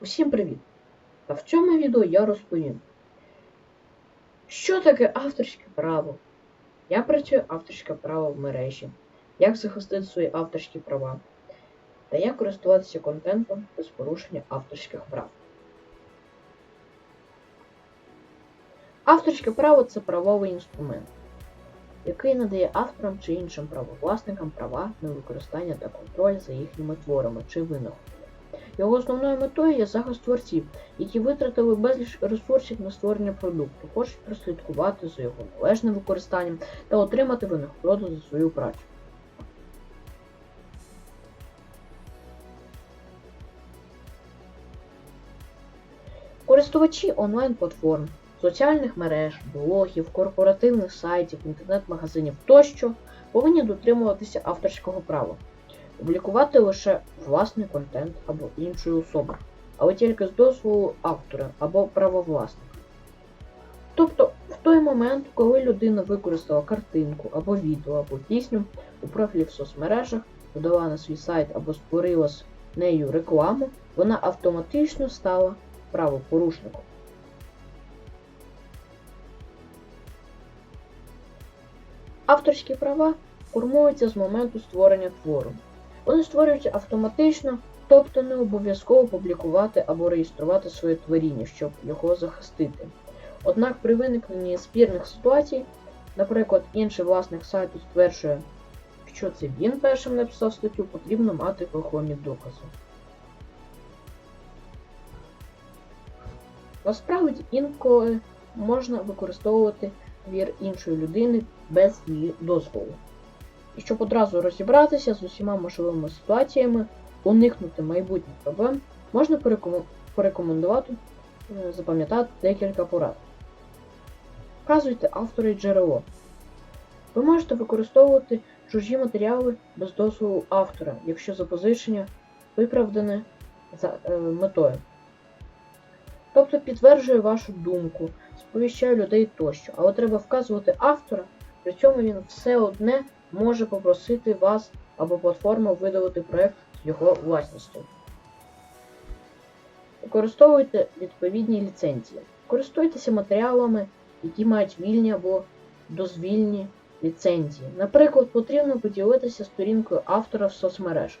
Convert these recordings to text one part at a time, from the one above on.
Усім привіт! Та в цьому відео я розповім, що таке авторське право, як працює авторське право в мережі, як захистити свої авторські права, та як користуватися контентом без порушення авторських прав. Авторське право це правовий інструмент, який надає авторам чи іншим правовласникам права на використання та контроль за їхніми творами чи винаходами. Його основною метою є захист творців, які витратили безліч ресурсів на створення продукту, хочуть прослідкувати за його належним використанням та отримати винагороду за свою працю. Користувачі онлайн-платформ, соціальних мереж, блогів, корпоративних сайтів, інтернет-магазинів тощо повинні дотримуватися авторського права публікувати лише власний контент або іншої особи, але тільки з дозволу автора або правовласника. Тобто, в той момент, коли людина використала картинку або відео, або пісню у профілі в соцмережах, додала на свій сайт або створила з нею рекламу, вона автоматично стала правопорушником. Авторські права формуються з моменту створення твору. Вони створюються автоматично, тобто не обов'язково публікувати або реєструвати своє творіння, щоб його захистити. Однак при виникненні спірних ситуацій, наприклад, інший власник сайту стверджує, що це він першим написав статтю, потрібно мати вагомі докази. Насправді інколи можна використовувати твір іншої людини без її дозволу. І щоб одразу розібратися з усіма можливими ситуаціями, уникнути майбутніх проблем, можна порекомен- порекомендувати е, запам'ятати декілька порад. Вказуйте автора і джерело. Ви можете використовувати чужі матеріали без дозволу автора, якщо запозичення виправдане за е, метою. Тобто підтверджує вашу думку, сповіщає людей тощо, але треба вказувати автора, при цьому він все одне може попросити вас або платформу видалити проект його власністю. Використовуйте відповідні ліцензії. Користуйтеся матеріалами, які мають вільні або дозвільні ліцензії. Наприклад, потрібно поділитися сторінкою автора в соцмережах.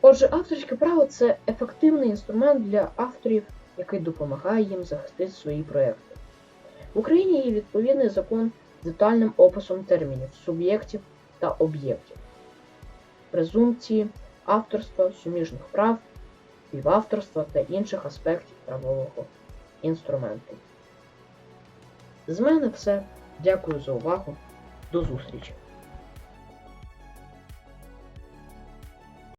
Отже, авторське право це ефективний інструмент для авторів, який допомагає їм захистити свої проекти. В Україні є відповідний закон з детальним описом термінів, суб'єктів та об'єктів, презумпції, авторства, суміжних прав, співавторства та інших аспектів правового інструменту. З мене все. Дякую за увагу. До зустрічі!